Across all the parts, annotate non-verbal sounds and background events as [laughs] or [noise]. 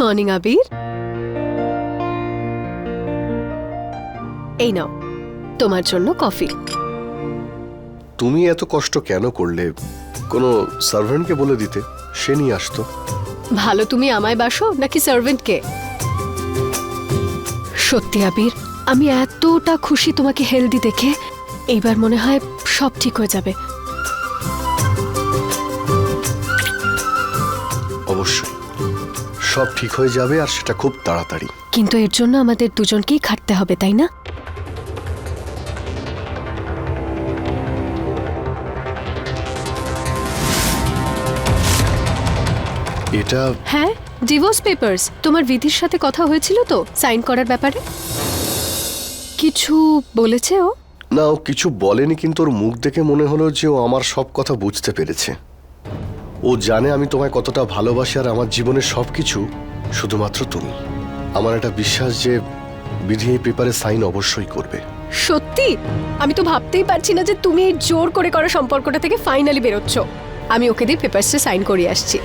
Morning আবির এই নাও তোমার জন্য কফি। তুমি এত কষ্ট কেন করলে? কোনো সার্ভেন্টকে বলে দিতে সে নিয়ে আসতো। ভালো তুমি আমায় বাসো নাকি সার্ভেন্টকে? সত্যি আবির আমি এতটা খুশি তোমাকে হেলদি দেখে এইবার মনে হয় সব ঠিক হয়ে যাবে। সব ঠিক হয়ে যাবে আর সেটা খুব তাড়াতাড়ি। কিন্তু এর জন্য আমাদের দুজনকেই খাটতে হবে তাই না? এটা হ্যাঁ ডিভোর্স পেপার্স তোমার বিধির সাথে কথা হয়েছিল তো সাইন করার ব্যাপারে? কিছু বলেছে ও? না ও কিছু বলেনি কিন্তু ওর মুখ দেখে মনে হলো যে ও আমার সব কথা বুঝতে পেরেছে। ও জানে আমি তোমায় কতটা ভালোবাসি আর আমার জীবনের সব কিছু শুধুমাত্র তুমি। আমার একটা বিশ্বাস যে বিধি এই পেপারে সাইন অবশ্যই করবে। সত্যি? আমি তো ভাবতেই পারছি না যে তুমি এই জোর করে করা সম্পর্কটা থেকে ফাইনালি বেরোচ্ছ। আমি ওকে দিয়ে পেপারসে সাইন করিয়ে আসছি।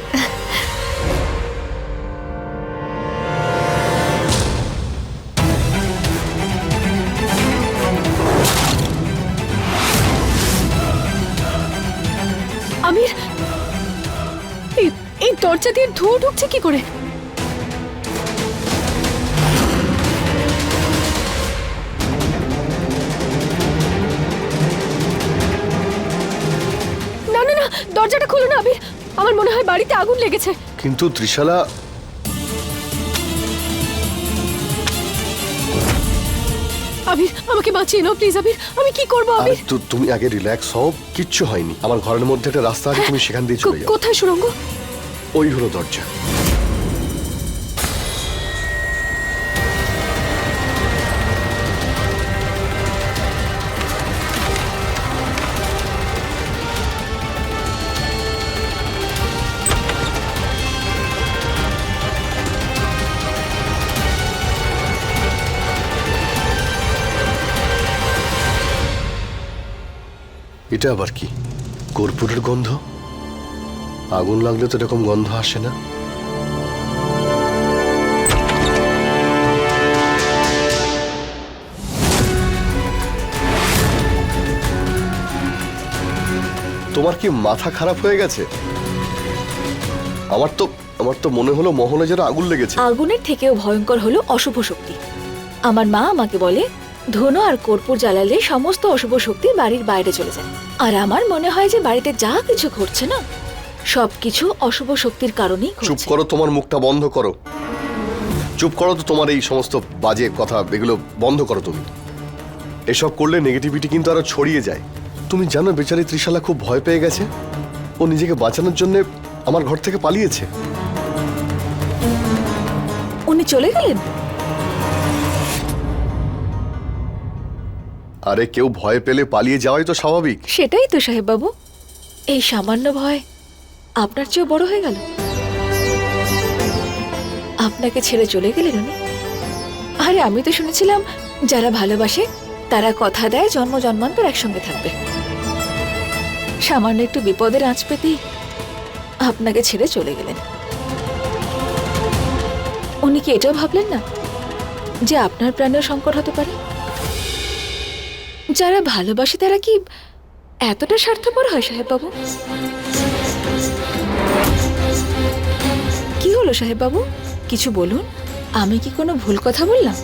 দরজা দিয়ে ধুয়ো ঢুকছে কি করে? না না না দরজাটা খুলো না আবির। আমার মনে হয় বাড়িতে আগুন লেগেছে। কিন্তু ত্রিশালা আবির আমাকে বাঁচিয়ে নাও প্লিজ আবির। আমি কি করব আবির? তুমি আগে রিল্যাক্স হও কিচ্ছু হয়নি। আমার ঘরের মধ্যে একটা রাস্তা আছে তুমি সেখান দিয়ে চলে যাও। কোথায় সুরঙ্গ? ওই হলো দরজা। এটা আবার কি? কর্পূরের গন্ধ? আগুন লাগলে তো এরকম গন্ধ আসে না। তোমার কি মাথা খারাপ হয়ে গেছে? আমার তো আমার তো মনে হলো মহলে যেন আগুন লেগেছে। আগুনের থেকেও ভয়ঙ্কর হলো অশুভ শক্তি। আমার মা আমাকে বলে, ধনু আর কর্পূর জ্বালালে সমস্ত অশুভ শক্তি বাড়ির বাইরে চলে যায়। আর আমার মনে হয় যে বাড়িতে যা কিছু ঘটছে না সবকিছু অশুভ শক্তির কারণেই চুপ করো তোমার মুখটা বন্ধ করো। চুপ করো তো তোমার এই সমস্ত বাজে কথা এগুলো বন্ধ করো তুমি। এসব করলে নেগেটিভিটি কিন্তু আরও ছড়িয়ে যায়। তুমি জানো বেচারি ত্রিশালা খুব ভয় পেয়ে গেছে? ও নিজেকে বাঁচানোর জন্য আমার ঘর থেকে পালিয়েছে। উনি চলে গেলেন? আরে কেউ ভয় পেলে পালিয়ে যাওয়াই তো স্বাভাবিক। সেটাই তো সাহেব বাবু এই সামান্য ভয় আপনার চেয়েও বড় হয়ে গেল? আপনাকে ছেড়ে চলে গেলেন উনি? আরে, আমি তো শুনেছিলাম যারা ভালোবাসে তারা কথা দেয় জন্ম জন্মান্তর একসঙ্গে থাকবে। সামান্য একটু বিপদের আঁচ পেতেই আপনাকে ছেড়ে চলে গেলেন। উনি কি এটাও ভাবলেন না যে আপনার প্রাণেও সংকট হতে পারে? যারা ভালোবাসে তারা কি এতটা স্বার্থপর হয় সাহেব হলো সাহেব বাবু কিছু বলুন, আমি কি কোনো ভুল কথা বললাম?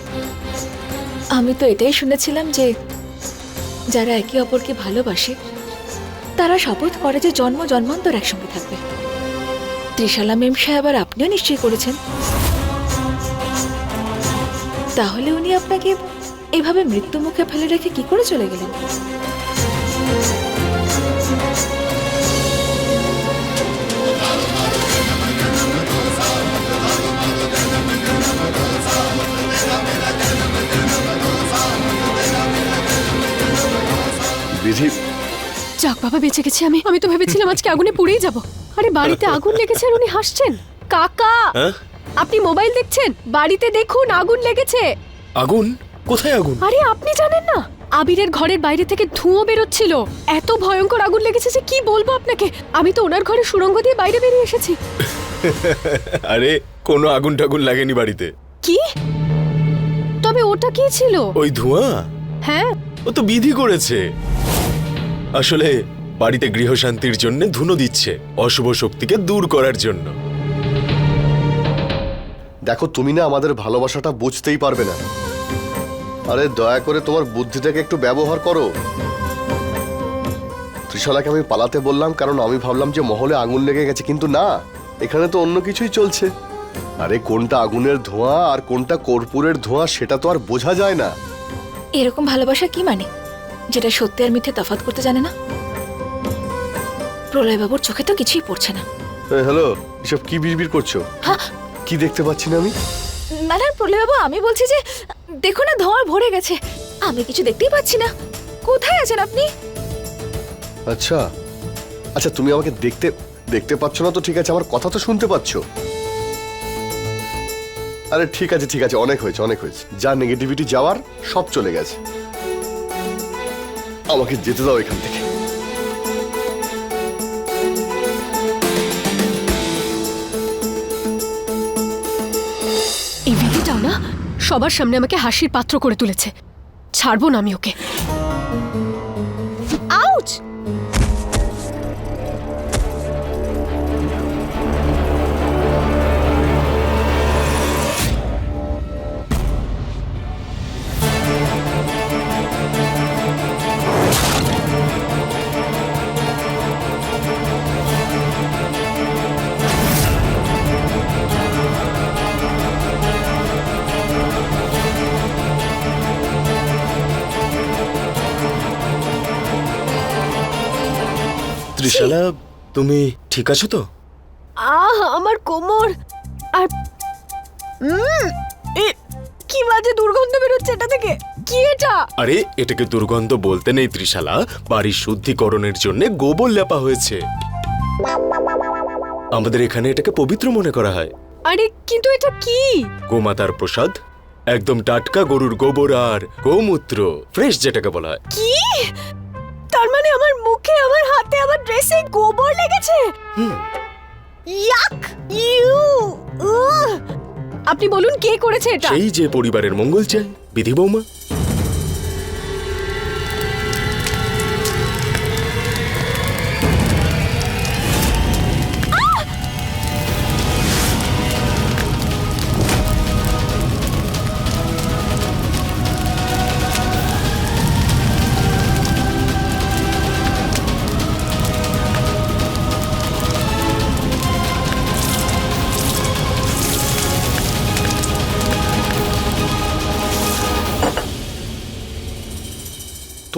আমি তো এটাই শুনেছিলাম যে, যারা একে অপরকে ভালোবাসে, তারা শপথ করে যে জন্ম জন্মান্তর একসঙ্গে থাকবে। ত্রিশালা মেম সাহেব আর আপনিও নিশ্চয়ই করেছেন। তাহলে উনি আপনাকে এভাবে মৃত্যু মুখে ফেলে রেখে কি করে চলে গেলেন? বিধি যাক বাবা বেঁচে গেছি আমি। আমি তো ভেবেছিলাম আজকে আগুনে পুড়েই যাব। আরে বাড়িতে আগুন লেগেছে আর উনি হাসছেন। কাকা! আপনি মোবাইল দেখছেন? বাড়িতে দেখুন আগুন লেগেছে। আগুন? কোথায় আগুন? আরে আপনি জানেন না? আবিরের ঘরের বাইরে থেকে ধুঁয়ো বেরোচ্ছিল। এত ভয়ঙ্কর আগুন লেগেছে যে কি বলব আপনাকে? আমি তো ওনার ঘরে সুরঙ্গ দিয়ে বাইরে বেরিয়ে এসেছি। [laughs] আরে কোনো আগুন টাগুন লাগেনি বাড়িতে। কি? তবে ওটা কি ছিল? ওই ধোঁয়া? হ্যাঁ। ও তো বিধি করেছে। আসলে বাড়িতে গৃহশান্তির জন্য ধুনো দিচ্ছে অশুভ শক্তিকে দূর করার জন্য। দেখো তুমি না আমাদের ভালোবাসাটা বুঝতেই পারবে না। আরে দয়া করে তোমার বুদ্ধিটাকে একটু ব্যবহার করো। ত্রিশালাকে আমি পালাতে বললাম কারণ আমি ভাবলাম যে মহলে আগুন লেগে গেছে কিন্তু না এখানে তো অন্য কিছুই চলছে। আরে কোনটা আগুনের ধোঁয়া আর কোনটা কর্পূরের ধোঁয়া সেটা তো আর বোঝা যায় না। এরকম ভালোবাসা কি মানে? যেটা সত্যি আর মিথ্যে তফাৎ করতে জানে না? প্রলয়বাবুর চোখে তো কিছুই পড়ছে না। হ্যালো এসব কি বিড়বিড় করছ? হ্যাঁ। কি দেখতে পাচ্ছি না আমি? না না প্রলয়বাবু আমি বলছি যে দেখো না ধোঁয়া ভরে গেছে। আমি কিছু দেখতেই পাচ্ছি না। কোথায় আছেন আপনি? আচ্ছা। আচ্ছা তুমি আমাকে দেখতে দেখতে পাচ্ছ না তো ঠিক আছে আমার কথা তো শুনতে পাচ্ছ। আরে ঠিক আছে ঠিক আছে অনেক হয়েছে অনেক হয়েছে। যা নেগেটিভিটি যাওয়ার সব চলে গেছে। আমাকে যেতে দাও এখান থেকে। এই সবার সামনে আমাকে হাসির পাত্র করে তুলেছে। ছাড়বো না আমি ওকে। ত্রিশালা তুমি ঠিক আছো তো? আহ আমার কোমর। আর কি বাজে দুর্গন্ধ বেরোচ্ছে এটা থেকে? কি এটা? আরে এটাকে দুর্গন্ধ বলতে নেই ত্রিশালা। বাড়ির শুদ্ধিকরণের জন্য গোবর লেপা হয়েছে। আমাদের এখানে এটাকে পবিত্র মনে করা হয়। আরে কিন্তু এটা কি? গোমাতার প্রসাদ একদম টাটকা গরুর গোবর আর গোমূত্র ফ্রেশ যেটাকে বলা হয়। কি? তার মানে আমার মুখে আমার হাতে আমার ড্রেসে গোবর লেগেছে। ইয়াক ইউ! আপনি বলুন কে করেছে এটা সেই যে পরিবারের মঙ্গল চাই বিধি বৌমা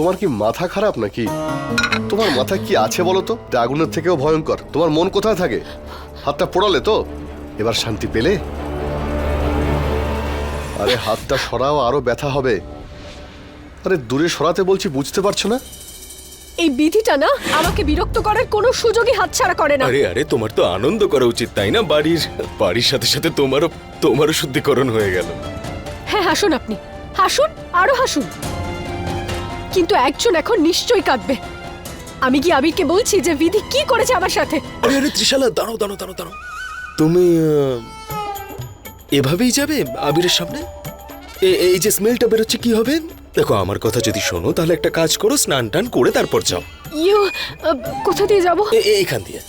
তোমার কি মাথা খারাপ নাকি? তোমার মাথা কি আছে বলো তো এটা আগুনের থেকেও ভয়ঙ্কর। তোমার মন কোথায় থাকে? হাতটা পোড়ালে তো? এবার শান্তি পেলে? আরে হাতটা সরাও আরও ব্যথা হবে। আরে দূরে সরাতে বলছি বুঝতে পারছ না? এই বিধিটা না আমাকে বিরক্ত করার কোনো সুযোগই হাতছাড়া করে না। আরে আরে তোমার তো আনন্দ করা উচিত তাই না? বাড়ির বাড়ির সাথে সাথে তোমারও তোমারও শুদ্ধিকরণ হয়ে গেল। হ্যাঁ হাসুন আপনি। হাসুন আরও হাসুন। কিন্তু একজন এখন নিশ্চয়ই কাঁদবে। আমি কি আবিরকে বলছি যে বিধি কি করেছে আমার সাথে? আরে আরে ত্রিশালা দাঁড়ো দাঁড়ো দাঁড়ো দাঁড়ো তুমি আহ, এভাবেই যাবে আবিরের সামনে? এ- এই যে স্মেলটা বেরোচ্ছে কি হবে? দেখো আমার কথা যদি শোনো তাহলে একটা কাজ করো স্নান টান করে তারপর যাও। ইউ আহ, কোথা দিয়ে যাব? এ- এ- এইখান দিয়ে।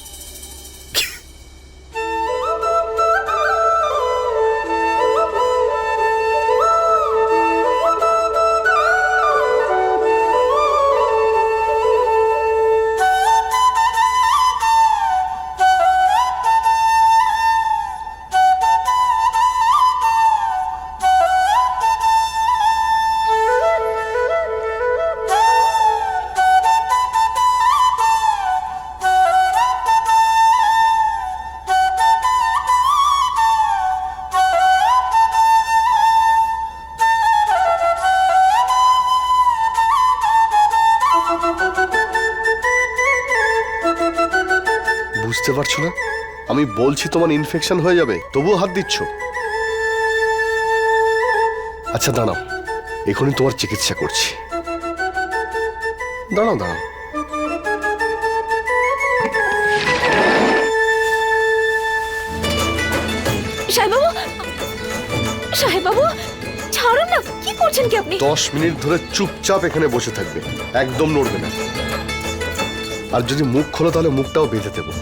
বুঝতে পারছ না? আমি বলছি তোমার ইনফেকশন হয়ে যাবে তবুও হাত দিচ্ছ। আচ্ছা দাঁড়াও। এখনই তোমার চিকিৎসা করছি। দাঁড়াও দাঁড়াও। সাহেববাবু সাহেববাবু ছাড়ুন না কি করছেন কি আপনি? দশ মিনিট ধরে চুপচাপ এখানে বসে থাকবে একদম নড়বে না। আর যদি মুখ খোলো তাহলে মুখটাও বেঁধে দেবো।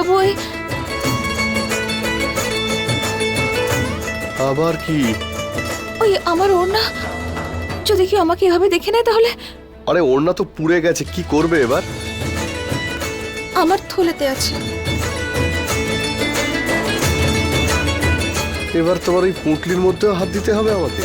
সাহেববাবু আবার কি? ওই আমার ওড়না। যদি কেউ আমাকে এভাবে দেখে নেয় তাহলে? আরে ওড়না তো পুড়ে গেছে কি করবে এবার? আমার থলেতে আছে। এবার তোমার ওই পুঁটলির মধ্যেও হাত দিতে হবে আমাকে।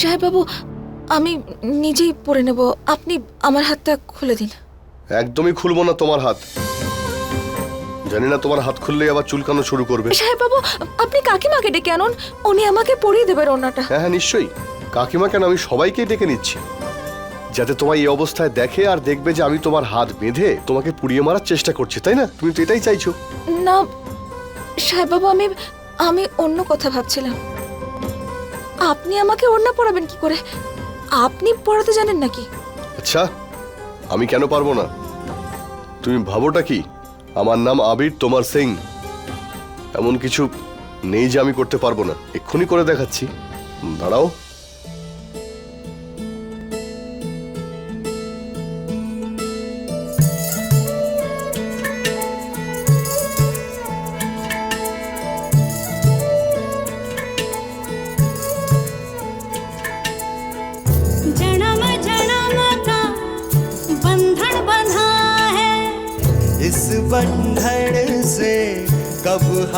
সাহেববাবু আমি নিজেই পরে নেব। আপনি আমার হাতটা খুলে দিন। একদমই খুলবো না তোমার হাত। জানি না তোমার হাত খুললে আবার চুলকানো শুরু করবে। সাহেববাবু আপনি কাকিমাকে ডেকে আনুন। উনি আমাকে পরিয়ে দেবেন ওড়নাটা। হ্যাঁ হ্যাঁ নিশ্চয়ই। কাকিমা কেন আমি সবাইকেই ডেকে নিচ্ছি। যাতে তোমার এই অবস্থায় দেখে আর দেখবে যে আমি তোমার হাত বেঁধে তোমাকে পুড়িয়ে মারার চেষ্টা করছি তাই না? তুমি তো এটাই চাইছো। না সাহেববাবু আমি আমি অন্য কথা ভাবছিলাম। আপনি আমাকে ওড়না পড়াবেন কি করে? আপনি পড়াতে জানেন নাকি? আচ্ছা আমি কেন পারব না? তুমি ভাবোটা কি? আমার নাম আবির, তোমার সিং। এমন কিছু নেই যে আমি করতে পারব না। এক্ষুনি করে দেখাচ্ছি। দাঁড়াও।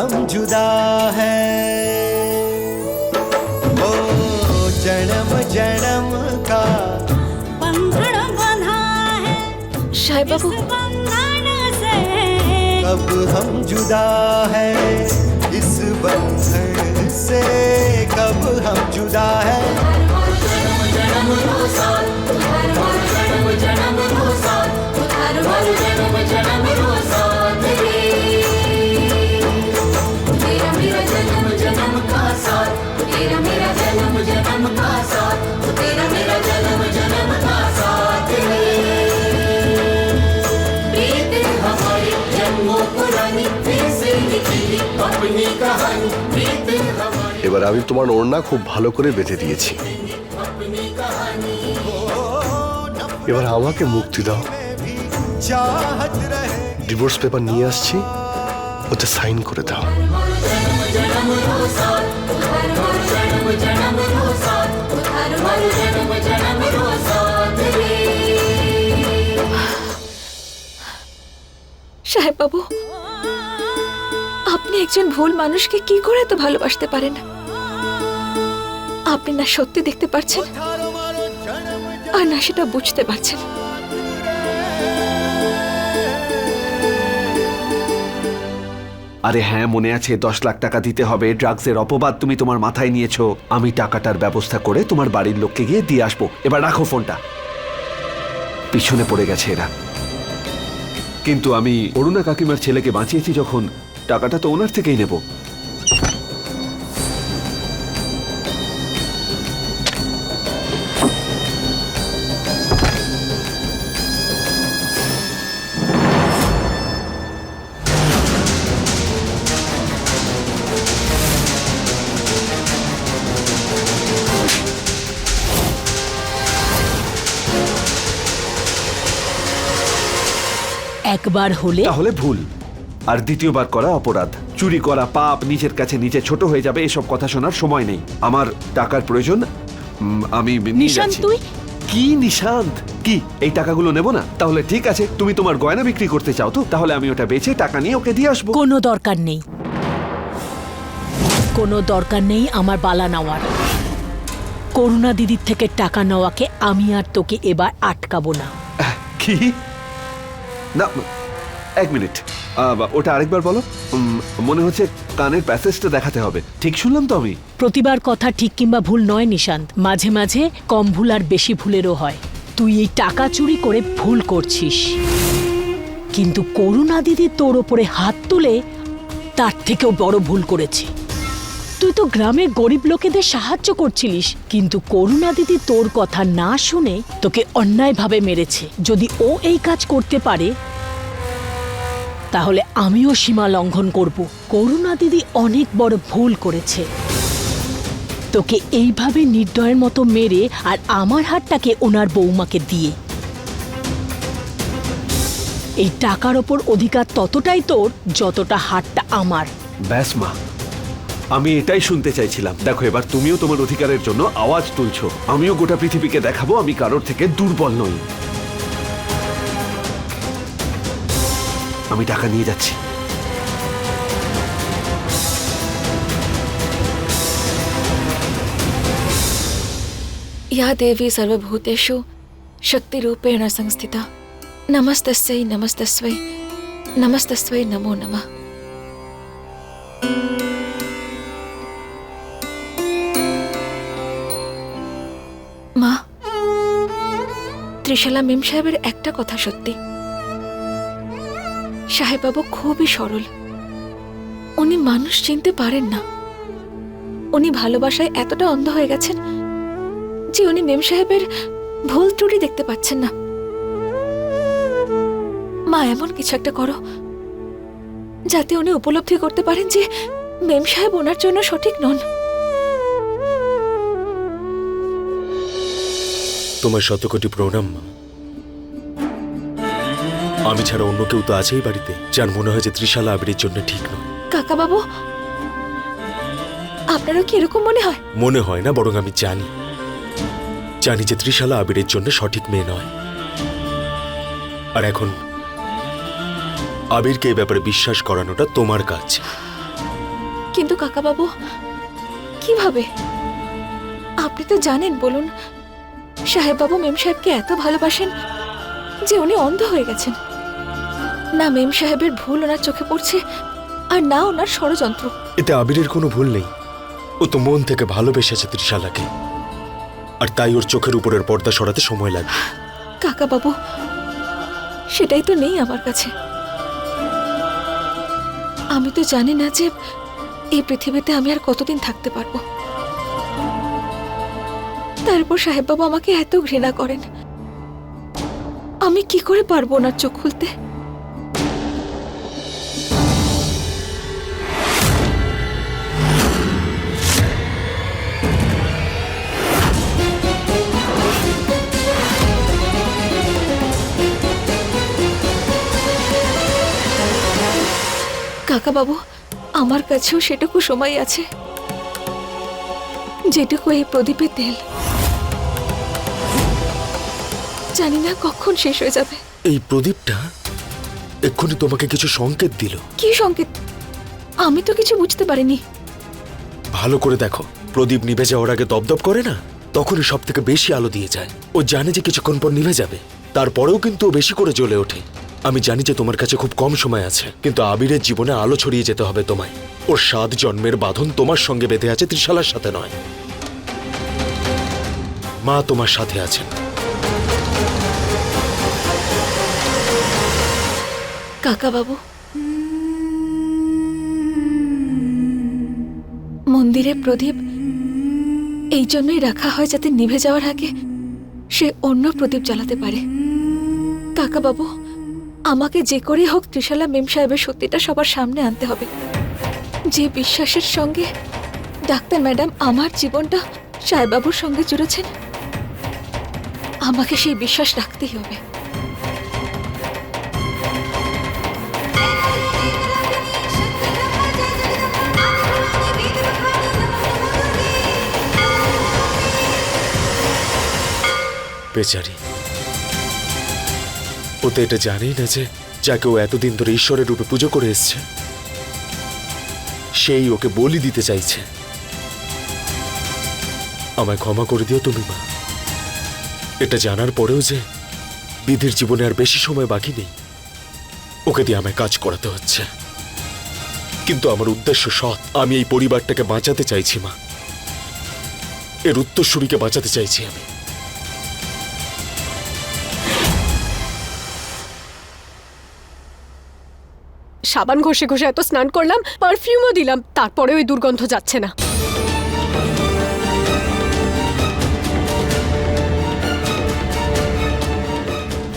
हम जुदा हैं ओ जन्म जन्म का बंधन बंधा है शाह बाबू अब हम जुदा है इस बंधन से कब हम जुदा है जन्म जन्म का এবার আমি তোমার ওড়না খুব ভালো করে বেঁধে দিয়েছি। এবার আমাকে মুক্তি দাও। ডিভোর্স পেপার নিয়ে আসছি, ওতে সাইন করে দাও। সাহেব বাবু আপনি একজন ভুল মানুষকে কি করে এত ভালোবাসতে পারেন? আপনি না সত্যি দেখতে পারছেন, আর না সেটা বুঝতে পারছেন। আরে হ্যাঁ মনে আছে, দশ লাখ টাকা দিতে হবে, ড্রাগসের অপবাদ তুমি তোমার মাথায় নিয়েছো। আমি টাকাটার ব্যবস্থা করে তোমার বাড়ির লোককে গিয়ে দিয়ে আসব। এবার রাখো ফোনটা। পিছনে পড়ে গেছে এরা। কিন্তু আমি অরুণা কাকিমার ছেলেকে বাঁচিয়েছি যখন টাকাটা তো ওনার থেকেই নেব। একবার হলে তাহলে ভুল। আর দ্বিতীয়বার করা অপরাধ। চুরি করা পাপ নিজের কাছে নিজে ছোট হয়ে যাবে এসব কথা শোনার সময় নেই। আমার টাকার প্রয়োজন উম, আমি নিয়ে নিশান্ত, যাচ্ছি। তুই? কি নিশান্ত? কি এই টাকাগুলো নেব না? তাহলে ঠিক আছে তুমি তোমার গয়না বিক্রি করতে চাও তো তাহলে আমি ওটা বেচে টাকা নিয়ে ওকে দিয়ে আসব। কোনো দরকার নেই। কোনো দরকার নেই আমার বালা নেওয়ার। করুণা দিদির থেকে টাকা নেওয়াকে আমি আর তোকে এবার আটকাবো না। কি? না এক মিনিট। ওটা আরেকবার বলো। মনে হচ্ছে কানের প্যাসেজটা দেখাতে হবে। ঠিক শুনলাম তো আমি। প্রতিবার কথা ঠিক কিংবা ভুল নয়, নিশান্ত। মাঝে মাঝে কম ভুল আর বেশি ভুলেরও হয়। তুই এই টাকা চুরি করে ভুল করছিস। কিন্তু করুণা দিদি তোর ওপরে হাত তুলে তার থেকেও বড় ভুল করেছে। তুই তো গ্রামের গরিব লোকেদের সাহায্য করছিলিস, কিন্তু করুণা দিদি তোর কথা না শুনে তোকে অন্যায়ভাবে মেরেছে। যদি ও এই কাজ করতে পারে তাহলে আমিও সীমা লঙ্ঘন করব। করুণা দিদি অনেক বড় ভুল করেছে। তোকে এইভাবে নির্দয়ের মতো মেরে আর আমার হাতটাকে ওনার বৌমাকে দিয়ে। এই টাকার ওপর অধিকার ততটাই তোর যতটা হাতটা আমার। ব্যাস মা, আমি এটাই শুনতে চাইছিলাম। দেখো, এবার তুমিও তোমার অধিকারের জন্য আওয়াজ তুলছো। আমিও গোটা পৃথিবীকে দেখাবো, আমি কারোর থেকে দুর্বল নই। আমি টাকা নিয়ে যাচ্ছি या देवी सर्वभूतेषु शक्तिरूपेण संस्थिता नमस्तस्यै नमस्तस्वै नमस्तस्वै नमो नमः মা ত্রিশালা মেম সাহেবের একটা কথা সত্যি সাহেববাবু খুবই সরল। উনি মানুষ চিনতে পারেন না। উনি ভালোবাসায় এতটা অন্ধ হয়ে গেছেন যে উনি মেম সাহেবের ভুল ত্রুটি দেখতে পাচ্ছেন না। মা, এমন কিছু একটা করো, যাতে উনি উপলব্ধি করতে পারেন যে মেম সাহেব ওনার জন্য সঠিক নন। তোমার শত কোটি প্রণাম, মা। আমি ছাড়া অন্য কেউ তো আছেই বাড়িতে যার মনে হয় যে ত্রিশালা আবিরের জন্য ঠিক নয়। কাকা বাবু আপনারও কি এরকম মনে হয়? মনে হয় না বরং আমি জানি। জানি যে ত্রিশালা আবিরের জন্য সঠিক মেয়ে নয়। আর এখন আবিরকে এই ব্যাপারে বিশ্বাস করানোটা তোমার কাজ। কিন্তু কাকা বাবু কীভাবে? আপনি তো জানেন বলুন সাহেব বাবু মেম সাহেবকে এত ভালোবাসেন যে উনি অন্ধ হয়ে গেছেন। না মেম সাহেবের ভুল ওনার চোখে পড়ছে আর না ওনার ষড়যন্ত্র। এতে আবিরের কোনো ভুল নেই। ও তো মন থেকে ভালোবেসেছে ত্রিশালাকে আর তাই ওর চোখের উপরের পর্দা সরাতে সময় লাগবে। কাকা বাবু সেটাই তো নেই আমার কাছে। আমি তো জানি না যে এই পৃথিবীতে আমি আর কতদিন থাকতে পারব। তারপর সাহেব বাবু আমাকে এত ঘৃণা করেন। আমি কি করে পারব ওনার চোখ খুলতে? কাকা বাবু আমার কাছেও সেটুকু সময় আছে। যেটুকু এই প্রদীপে তেল। জানি না কখন শেষ হয়ে যাবে। এই প্রদীপটা এক্ষুনি তোমাকে কিছু সংকেত দিল। কি সংকেত? আমি তো কিছু বুঝতে পারিনি। ভালো করে দেখো প্রদীপ নিভে যাওয়ার আগে দপদপ করে না? তখনই সব থেকে বেশি আলো দিয়ে যায়। ও জানে যে কিছুক্ষণ পর নিভে যাবে। তারপরেও কিন্তু ও বেশি করে জ্বলে ওঠে। আমি জানি যে তোমার কাছে খুব কম সময় আছে, কিন্তু আবিরের জীবনে আলো ছড়িয়ে যেতে হবে তোমায়। ওর সাত জন্মের বাঁধন তোমার সঙ্গে বেঁধে আছে ত্রিশালার সাথে নয়। মা তোমার সাথে আছেন। কাকা বাবু। মন্দিরে প্রদীপ, এই জন্যই রাখা হয় যাতে নিভে যাওয়ার আগে সে অন্য প্রদীপ জ্বালাতে পারে। কাকা বাবু। আমাকে যে করে হোক ত্রিশালা মেম সাহেবের সত্যিটা সবার সামনে আনতে হবে। যে বিশ্বাসের সঙ্গে ডাক্তার ম্যাডাম আমার জীবনটা সাহেবাবুর সঙ্গে জুড়েছেন, আমাকে সেই বিশ্বাস রাখতেই হবে। বেচারি ও তো এটা জানেই না যে, যাকে ও এতদিন ধরে ঈশ্বরের রূপে পুজো করে এসছে। সেই ওকে বলি দিতে চাইছে। আমায় ক্ষমা করে দিও তুমি, মা। এটা জানার পরেও যে, বিধির জীবনে আর বেশি সময় বাকি নেই। ওকে দিয়ে আমায় কাজ করাতে হচ্ছে। কিন্তু আমার উদ্দেশ্য সৎ। আমি এই পরিবারটাকে বাঁচাতে চাইছি, মা। এর উত্তরসূরিকে বাঁচাতে চাইছি আমি। সাবান ঘষে ঘষে এত স্নান করলাম পারফিউমও দিলাম তারপরে ওই দুর্গন্ধ যাচ্ছে না।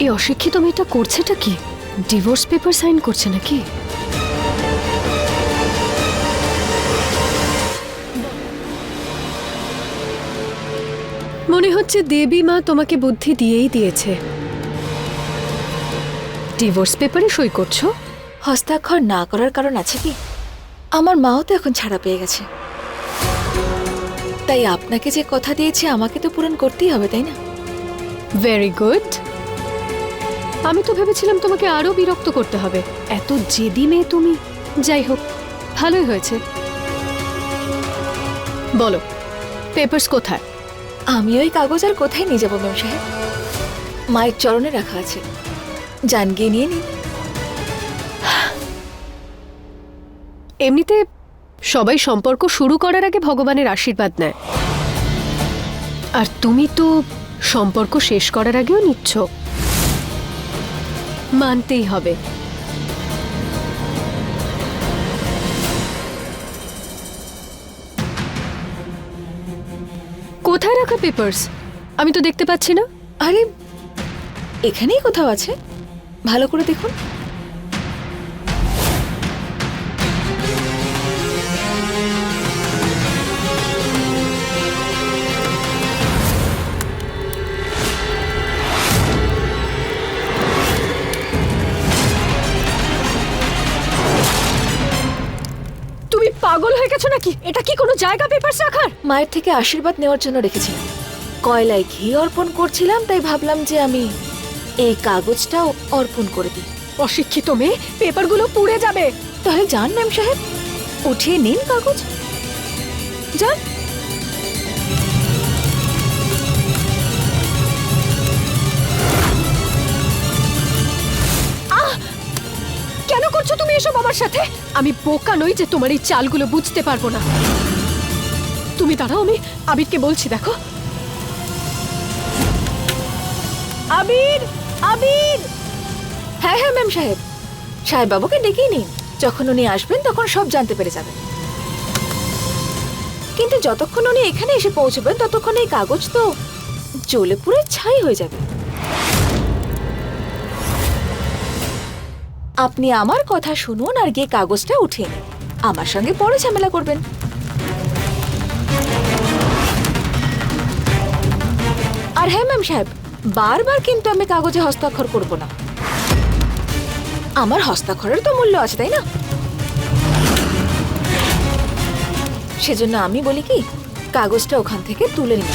এই অশিক্ষিত মেয়েটা করছেটা কি? ডিভোর্স পেপার সাইন করছে নাকি? মনে হচ্ছে দেবী মা তোমাকে বুদ্ধি দিয়েই দিয়েছে। ডিভোর্স পেপারে সই করছ? হস্তাক্ষর না করার কারণ আছে কি? আমার মাও তো এখন ছাড়া পেয়ে গেছে। তাই আপনাকে যে কথা দিয়েছে আমাকে তো পূরণ করতেই হবে তাই না? ভেরি গুড আমি তো ভেবেছিলাম তোমাকে আরও বিরক্ত করতে হবে। এত জেদি মেয়ে তুমি। যাই হোক ভালোই হয়েছে। বলো পেপার্স কোথায়? আমি ওই কাগজ আর কোথায় নিয়ে যাব মেম সাহেব? মায়ের চরণে রাখা আছে। যান গিয়ে নিয়ে নিন। এমনিতে সবাই সম্পর্ক শুরু করার আগে ভগবানের আশীর্বাদ নেয়। আর তুমি তো সম্পর্ক শেষ করার আগেও নিচ্ছ। মানতেই হবে। কোথায় রাখা পেপারস আমি তো দেখতে পাচ্ছি না। আরে, এখানেই কোথাও আছে। ভালো করে দেখুন। গেছো নাকি? এটা কি কোনো জায়গা পেপারস রাখার মায়ের থেকে আশীর্বাদ নেওয়ার জন্য রেখেছিলাম। কয়লায় ঘি অর্পণ করছিলাম তাই ভাবলাম যে আমি এই কাগজটাও অর্পণ করে দিই। অশিক্ষিত মেয়ে পেপারগুলো পুড়ে যাবে। তাহলে যান ম্যাম সাহেব উঠিয়ে নিন কাগজ। যান। এসব আমার সাথে? আমি বোকা নই যে তোমার এই চালগুলো বুঝতে পারব না। তুমি দাঁড়াও, আমি আবিরকে বলছি, দেখো। আবির! আবির! হ্যাঁ হ্যাঁ ম্যাম সাহেব। সাহেব বাবুকে ডেকেই নিন। যখন উনি আসবেন, তখন সব জানতে পেরে যাবেন। কিন্তু যতক্ষণ উনি এখানে এসে পৌঁছবেন, ততক্ষণ এই কাগজ তো জ্বলে পুরো ছাই হয়ে যাবে। আপনি আমার কথা শুনুন আর গিয়ে কাগজটা উঠিয়ে নিন। আমার সঙ্গে পরে ঝামেলা করবেন। আর হ্যাঁ ম্যাম সাহেব, বারবার কিন্তু আমি কাগজে হস্তাক্ষর করব না। আমার হস্তাক্ষরের তো মূল্য আছে, তাই না? সেজন্য আমি বলি কি, কাগজটা ওখান থেকে তুলে নিন।